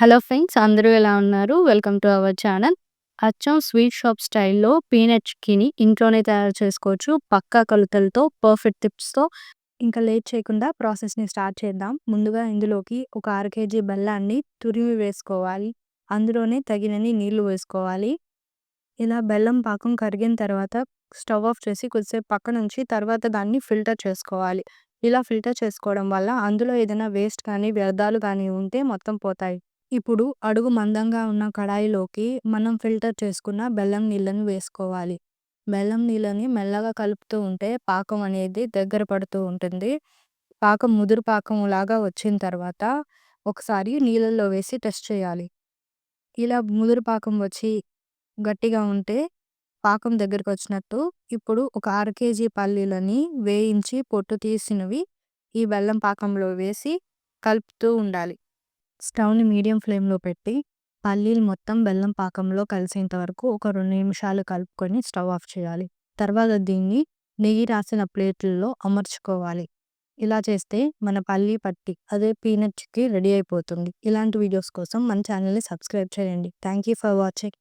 Hello friends అందరూ ఎలా ఉన్నారు? Welcome to our channel. అచ్చం స్వీట్ షాప్ స్టైల్‌లో పీనట్ చిక్కీని ఇంట్లోనే తయారు చేసుకోవచ్చు. పక్కా కొలతలతో, పర్ఫెక్ట్ టిప్స్‌తో. ఇంకా లేట్ చేయకుండా ప్రాసెస్‌ని స్టార్ట్ చేద్దాం. ముందుగా ఇందులోకి ఒక అర కేజీ బెల్లాన్ని తురిమి వేసుకోవాలి. అందులోనే తగినన్ని నీళ్ళు వేసుకోవాలి. ఇలా బెల్లం పాకం కరిగిన తర్వాత స్టవ్ ఆఫ్ చేసి కొద్దిసేపు పక్కనుంచి తర్వాత దాన్ని ఫిల్టర్ చేసుకోవాలి. ఇలా ఫిల్టర్ చేసుకోవడం వల్ల అందులో ఏదైనా వేస్ట్ కానీ, వ్యర్థాలు కానీ ఉంటే మొత్తం పోతాయి. ఇప్పుడు అడుగు మందంగా ఉన్న కడాయిలోకి మనం ఫిల్టర్ చేసుకున్న బెల్లం నీళ్ళని వేసుకోవాలి. బెల్లం నీళ్ళని మెల్లగా కలుపుతూ ఉంటే పాకం అనేది దగ్గర పడుతూ ఉంటుంది. పాకం ముదురు పాకం లాగా వచ్చిన తర్వాత ఒకసారి నీళ్ళల్లో వేసి టెస్ట్ చేయాలి. ఇలా ముదురు పాకం వచ్చి గట్టిగా ఉంటే పాకం దగ్గరకు వచ్చినట్టు. ఇప్పుడు ఒక అర కేజీ పల్లీలని వేయించి పొట్టు తీసినవి ఈ బెల్లం పాకంలో వేసి కలుపుతూ ఉండాలి. స్టవ్‌ని మీడియం ఫ్లేమ్‌లో పెట్టి పల్లీలు మొత్తం బెల్లం పాకంలో కలిసేంత వరకు ఒక రెండు నిమిషాలు కలుపుకొని స్టవ్ ఆఫ్ చేయాలి. తర్వాత దీన్ని నెయ్యి రాసిన ప్లేట్‌లలో అమర్చుకోవాలి. ఇలా చేస్తే మన పల్లీ పట్టి అదే పీనట్ చిక్కీ రెడీ అయిపోతుంది. ఇలాంటి వీడియోస్ కోసం మన ఛానల్‌ని సబ్స్క్రైబ్ చేయండి. Thank you for watching.